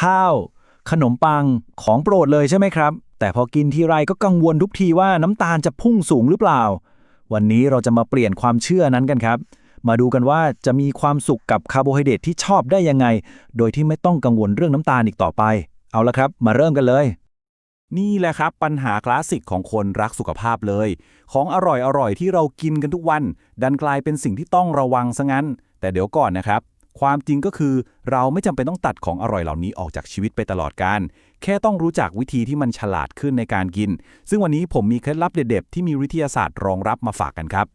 ข้าว ขนมปังของโปรดเลยใช่ไหมครับ แต่พอกินทีไรก็กังวลทุกทีว่าน้ำตาลจะพุ่งสูงหรือเปล่า วันนี้เราจะมาเปลี่ยนความเชื่อนั้นกันครับ มาดูกันว่าจะมีความสุขกับคาร์โบไฮเดรตที่ชอบได้ยังไง โดยที่ไม่ต้องกังวลเรื่องน้ำตาลอีกต่อไป เอาละครับ มาเริ่มกันเลยนี่แหละครับ ปัญหาคลาสสิกของคนรักสุขภาพเลย ของอร่อยอร่อยที่เรากินกันทุกวัน ดันกลายเป็นสิ่งที่ต้องระวังซะงั้น แต่เดี๋ยวก่อนนะครับ ความจริงก็คือ เราไม่จำเป็นต้องตัดของอร่อยเหล่านี้ออกจากชีวิตไปตลอดการ แค่ต้องรู้จักวิธีที่มันฉลาดขึ้นในการกิน ซึ่งวันนี้ผมมีเคล็ดลับเด็ดๆที่มีวิทยาศาสตร์รองรับมาฝากกันครับ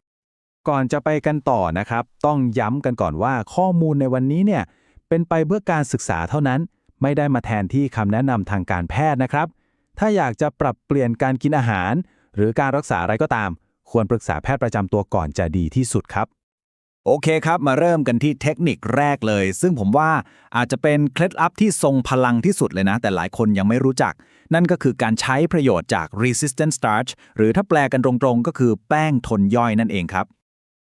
ก่อนจะไปกันต่อนะครับ ต้องย้ำกันก่อนว่าข้อมูลในวันนี้เนี่ยเป็นไปเพื่อการศึกษาเท่านั้น ไม่ได้มาแทนที่คำแนะนำทางการแพทย์นะครับ ถ้าอยากจะปรับเปลี่ยนการกินอาหาร หรือการรักษาอะไรก็ตาม ควรปรึกษาแพทย์ประจำตัวก่อนจะดีที่สุดครับ โอเคครับ มาเริ่มกันที่เทคนิคแรกเลย ซึ่งผมว่าอาจจะเป็นเคล็ดลับที่ทรงพลังที่สุดเลยนะ แต่หลายคนยังไม่รู้จัก นั่นก็คือการใช้ประโยชน์จาก resistant starch หรือถ้าแปลกันตรงๆ ก็คือแป้งทนย่อยนั่นเองครับ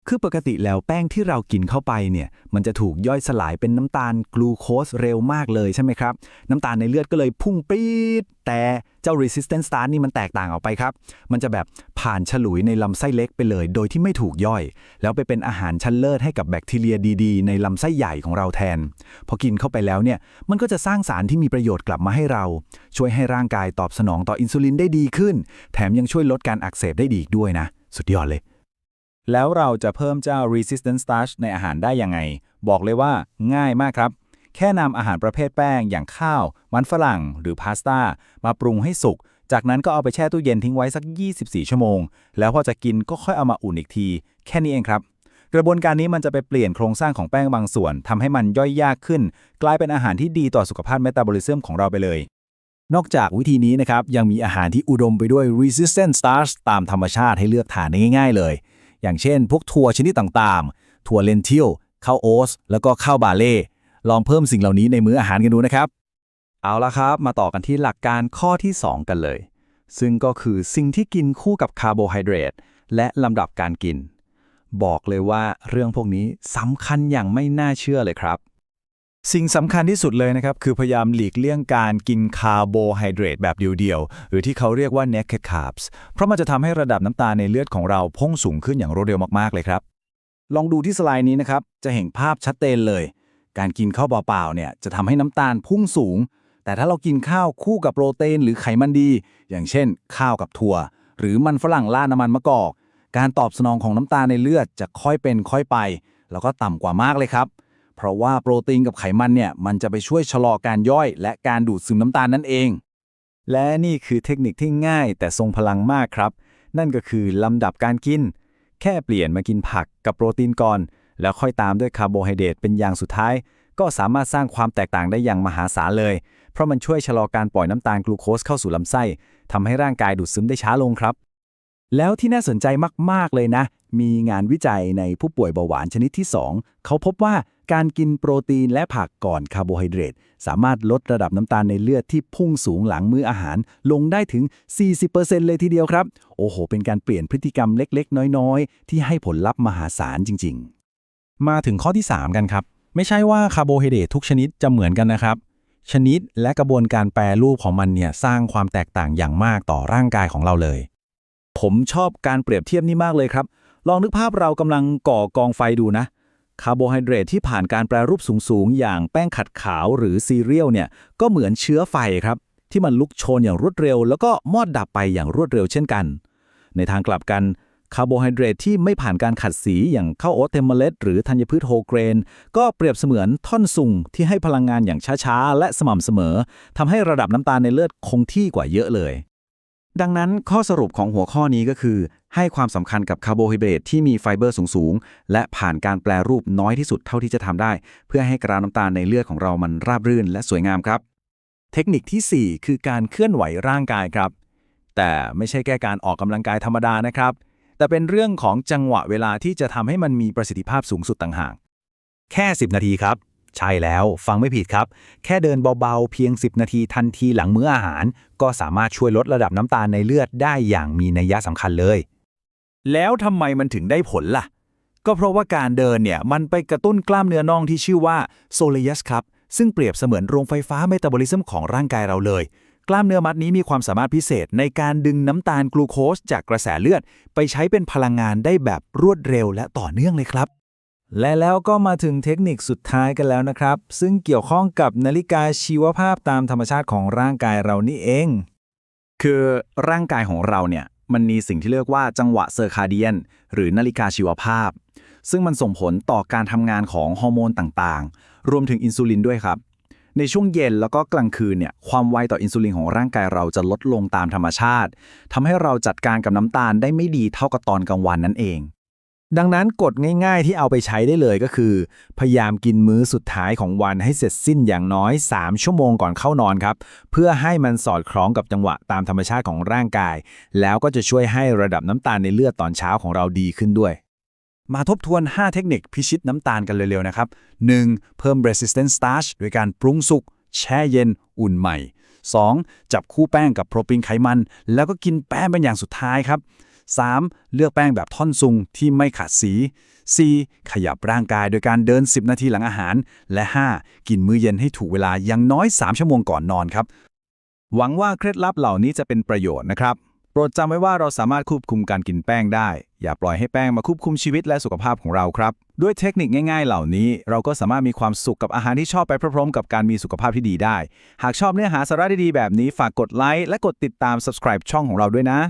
คือปกติแล้วแป้งที่เรากินเข้าไปเนี่ย มันจะถูกย่อยสลายเป็นน้ำตาลกลูโคสเร็วมากเลยใช่ไหมครับ น้ำตาลในเลือดก็เลยพุ่งปรี๊ด แต่เจ้า resistant starch นี่มันแตกต่างออกไปครับ มันจะแบบผ่านฉลุยในลำไส้เล็กไปเลย โดยที่ไม่ถูกย่อย แล้วไปเป็นอาหารชั้นเลิศให้กับแบคทีเรียดีๆ ในลำไส้ใหญ่ของเราแทน พอกินเข้าไปแล้วเนี่ย มันก็จะสร้างสารที่มีประโยชน์กลับมาให้เรา ช่วยให้ร่างกายตอบสนองต่ออินซูลินได้ดีขึ้น แถมยังช่วยลดการอักเสบได้ดีอีกด้วยนะ สุดยอดเลย แล้วเราจะเพิ่มเจ้า resistant starch ในอาหารได้ยังไง บอกเลยว่าง่ายมากครับ แค่นำอาหารประเภทแป้ง อย่างข้าว มันฝรั่ง หรือพาสต้า มาปรุงให้สุก จากนั้นก็เอาไปแช่ตู้เย็นทิ้งไว้สัก 24 ชั่วโมง แล้วพอจะกินก็ค่อยเอามาอุ่นอีกที แค่นี้เองครับ กระบวนการนี้มันจะไปเปลี่ยนโครงสร้างของแป้งบางส่วนทำให้มันย่อยยากขึ้น กลายเป็นอาหารที่ดีต่อสุขภาพเมตาบอลิซึมของเราไปเลยนอกจากวิธีนี้นะครับ ยังมีอาหารที่อุดมไปด้วย resistant starch ตามธรรมชาติให้เลือกทานได้ง่าย ๆ เลย อย่างเช่น พวกถั่วชนิดต่างๆถั่วเลนทิลข้าวโอ๊ตแล้วก็ข้าวบาเล่ ลองเพิ่มสิ่งเหล่านี้ในมื้ออาหารกันดูนะครับ เอาละครับ มาต่อกันที่หลักการข้อที่ 2 กันเลย ซึ่งก็คือสิ่งที่กินคู่กับคาร์โบไฮเดรตและลำดับการกิน บอกเลยว่าเรื่องพวกนี้สำคัญอย่างไม่น่าเชื่อเลยครับ สิ่งสำคัญที่สุดเลยนะครับ คือพยายามหลีกเลี่ยงการกินคาร์โบไฮเดรตแบบเดียวๆ หรือที่เขาเรียกว่า naked carbs เพราะมันจะทำให้ระดับน้ำตาลในเลือดของเราพุ่งสูงขึ้นอย่างรวดเร็วมาก ๆ เลยครับ ลองดูที่สไลด์นี้นะครับ จะเห็นภาพชัดเจนเลย การกินข้าวเปล่าๆเนี่ยจะทำให้น้ำตาลพุ่งสูง แต่ถ้าเรากินข้าวคู่กับโปรตีนหรือไขมันดี อย่างเช่น ข้าวกับถั่ว หรือมันฝรั่งล่าน้ำมันมะกอก การตอบสนองของน้ำตาลในเลือดจะค่อยเป็นค่อยไป แล้วก็ต่ำกว่ามากเลยครับ เพราะว่าโปรตีนกับไขมันเนี่ยมันจะไปช่วยชะลอการย่อย และการดูดซึมน้ำตาลนั่นเอง และนี่คือเทคนิคที่ง่ายแต่ทรงพลังมากครับ นั่นก็คือลำดับการกิน แค่เปลี่ยนมากินผักกับโปรตีนก่อน แล้วค่อยตามด้วยคาร์โบไฮเดรตเป็นอย่างสุดท้าย ก็สามารถสร้างความแตกต่างได้อย่างมหาศาลเลย เพราะมันช่วยชะลอการปล่อยน้ำตาลกลูโคสเข้าสู่ลำไส้ทำให้ร่างกายดูดซึมได้ช้าลงครับแล้วที่น่าสนใจมาก ๆ เลยนะ มีงานวิจัยในผู้ป่วยเบาหวานชนิดที่ 2 เขาพบว่า การกินโปรตีนและผักก่อนคาร์โบไฮเดรตสามารถลดระดับน้ำตาลในเลือดที่พุ่งสูงหลังมื้ออาหาร ลงได้ถึง 40%เลยทีเดียวครับ โอ้โห เป็นการเปลี่ยนพฤติกรรมเล็กๆ น้อยๆ ที่ให้ผลลัพธ์มหาศาลจริง ๆ มาถึงข้อที่ 3 กันครับ ไม่ใช่ว่าคาร์โบไฮเดรตทุกชนิดจะเหมือนกันนะครับ ชนิดและกระบวนการแปรรูปของมันเนี่ยสร้างความแตกต่างอย่างมากต่อร่างกายของเราเลย ผมชอบการเปรียบเทียบนี้มากเลยครับ ลองนึกภาพเรากำลังก่อกองไฟดูนะ คาร์โบไฮเดรตที่ผ่านการแปรรูปสูงๆ อย่างแป้งขัดขาวหรือซีเรียลเนี่ยก็เหมือนเชื้อไฟครับ ที่มันลุกโชนอย่างรวดเร็ว แล้วก็มอดดับไปอย่างรวดเร็วเช่นกัน ในทางกลับกันคาร์โบไฮเดรตที่ไม่ผ่านการขัดสีอย่างข้าวโอ๊ตเทมเมล็ดหรือธัญพืชโฮเกรน ก็เปรียบเสมือนท่อนซุงที่ให้พลังงานอย่างช้าๆ และสม่ำเสมอทำให้ระดับน้ำตาลในเลือดคงที่กว่าเยอะเลย ดังนั้นข้อสรุปของหัวข้อนี้ก็คือ ให้ความสำคัญกับคาร์โบไฮเดรตที่มีไฟเบอร์สูง ๆ และผ่านการแปลรูปน้อยที่สุดเท่าที่จะทำได้ เพื่อให้กราฟน้ำตาลในเลือดของเรามันราบรื่นและสวยงามครับ เทคนิคทีสี่ 4 คือการเคลื่อนไหวร่างกายครับ แต่ไม่ใช่แค่การออกกำลังกายธรรมดานะครับ แต่เป็นเรื่องของจังหวะเวลาที่จะทำให้มันมีประสิทธิภาพสูงสุดต่างหาก แค่ 10 นาทีครับ ใช่แล้วฟังไม่ผิดครับ แค่เดินเบาๆ เพียง 10 นาทีทันทีหลังมื้ออาหาร ก็สามารถช่วยลดระดับน้ำตาลในเลือดได้อย่างมีนัยสำคัญเลย แล้วทำไมมันถึงได้ผลล่ะ ก็เพราะว่าการเดินเนี่ยมันไปกระตุ้นกล้ามเนื้อน่องที่ชื่อว่าโซเล u สครับ ซึ่งเปรียบเสมือนโรงไฟฟ้าเมตาบอลิซึมของร่างกายเราเลย กล้ามเนื้อมัดนี้มีความสามารถพิเศษในการดึงน้ำตาลกลูโคสจากกระแสเลือด ไปใช้เป็นพลังงานได้แบบรวดเร็วและต่อเนื่องเลยครับ และแล้วก็มาถึงเทคนิคสุดท้ายกันแล้วนะครับ ซึ่งเกี่ยวข้องกับนาฬิกาชีวภาพตามธรรมชาติของร่างกายเรานี่เอง คือร่างกายของเราเนี่ยมันมีสิ่งที่เรียกว่าจังหวะเซอร์คาเดียน หรือนาฬิกาชีวภาพ ซึ่งมันส่งผลต่อการทำงานของฮอร์โมนต่างๆ รวมถึงอินซูลินด้วยครับ ในช่วงเย็นแล้วก็กลางคืนเนี่ยความไวต่ออินซูลินของร่างกายเราจะลดลงตามธรรมชาติทำให้เราจัดการกับน้ำตาลได้ไม่ดีเท่ากับตอนกลางวันนั่นเอง ดังนั้นกฎง่ายๆที่เอาไปใช้ได้เลยก็คือ พยายามกินมื้อสุดท้ายของวันให้เสร็จสิ้นอย่างน้อย 3 ชั่วโมงก่อนเข้านอนครับ เพื่อให้มันสอดคล้องกับจังหวะตามธรรมชาติของร่างกาย แล้วก็จะช่วยให้ระดับน้ำตาลในเลือดตอนเช้าของเราดีขึ้นด้วย มาทบทวน 5 เทคนิคพิชิตน้ำตาลกันเร็วๆนะครับ 1. เพิ่ม resistant starch โดยการปรุงสุกแช่เย็น อุ่นใหม่ 2. จับคู่แป้งกับโปรตีนไขมัน แล้วก็กินแป้งเป็นอย่างสุดท้ายครับ 3. เลือกแป้งแบบท่อนซุงที่ไม่ขาดสี 4. ขยับร่างกายโดยการเดิน 10 นาทีหลังอาหาร และ 5. กินมื้อเย็นให้ถูกเวลาอย่างน้อย 3 ชั่วโมงก่อนนอนครับ หวังว่าเคล็ดลับเหล่านี้จะเป็นประโยชน์นะครับ โปรดจำไว้ว่าเราสามารถควบคุมการกินแป้งได้ อย่าปล่อยให้แป้งมาควบคุมชีวิตและสุขภาพของเราครับ ด้วยเทคนิคง่าย ๆ เหล่านี้ เราก็สามารถมีความสุขกับอาหารที่ชอบไปพร้อมๆกับการมีสุขภาพที่ดีได้ หากชอบเนื้อหาสาระดีๆแบบนี้ฝากกดไลค์และกดติดตาม subscribe ช่องของเราด้วยนะ